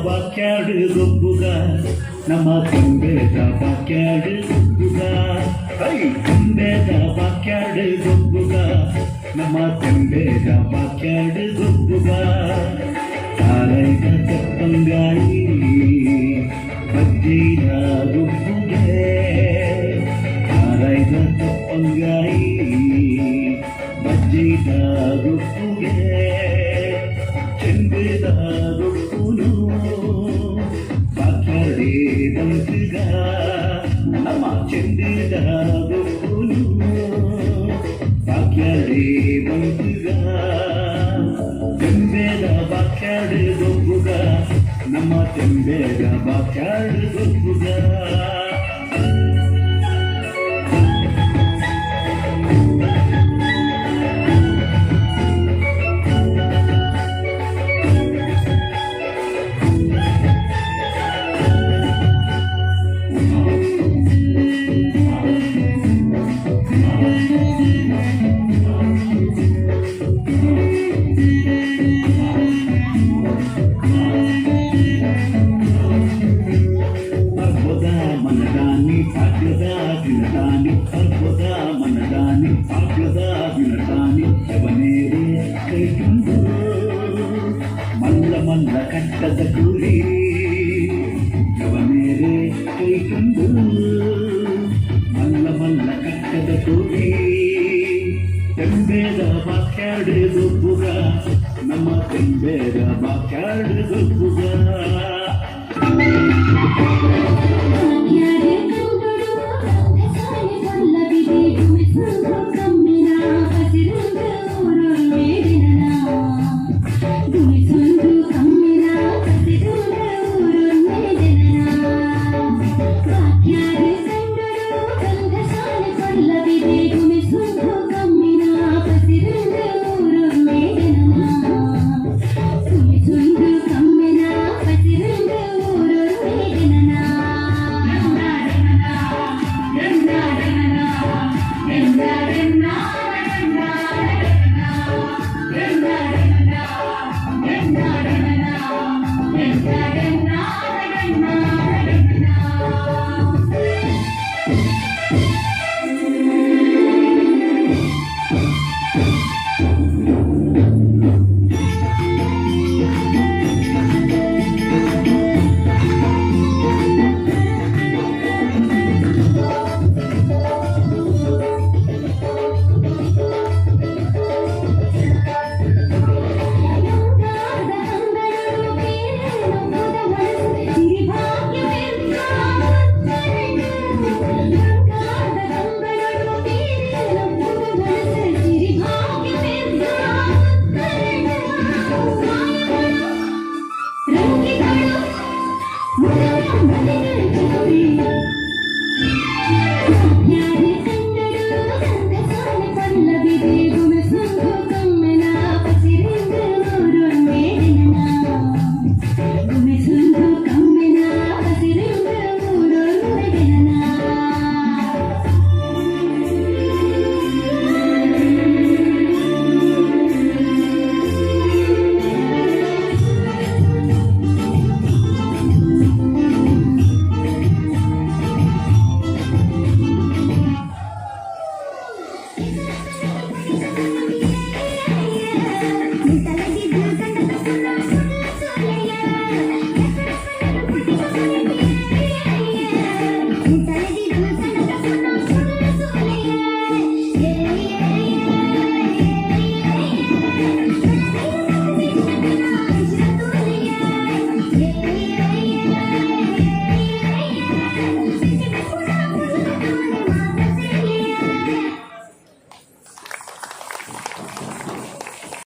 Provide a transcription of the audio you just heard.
ಬಾಕ್ಯಾಡು ಗೊಬ್ಬುಗ ನಮ್ಮ ತಂದೆದ ಬಾಕ್ಯಾಡು ಗೊಬ್ಬುಗ ಐ ತಂದೆದ ಬಾಕ್ಯಾಡು ಗೊಬ್ಬುಗ ನಮ್ಮ ತಂದೆದ ಬಾಕ್ಯಾಡು ಗೊಬ್ಬುಗ ತಾರೈದ ತಪ್ಪಂಗಾಯಿ ಬಜ್ಜಿನ ಗೊಬ್ಬುಗೆ ತಾರೈದ ತಪ್ಪಂಗಾಯಿ ಬಜ್ಜಿನ ಗೊಬ್ಬುಗೆ అమ్మ చెందిదారుకును పక్కడే బంతిగా వినటాన్ని సర్వదా మనడాన్ని ఆప్లదా వినటాన్ని ఎవనేరే కైకుందో మల్ల మల్ల కట్టద కూరి ఎవనేరే కైకుందో మల్ల మల్ల కట్టద కూరి తెంబేద బాక్యాడే దొబ్బుగా ನಮ್ಮ ತೆಂಬೇರ ಬಾಕ್ಯಾಡು ದೊಬ್ಬುಗ Thank you.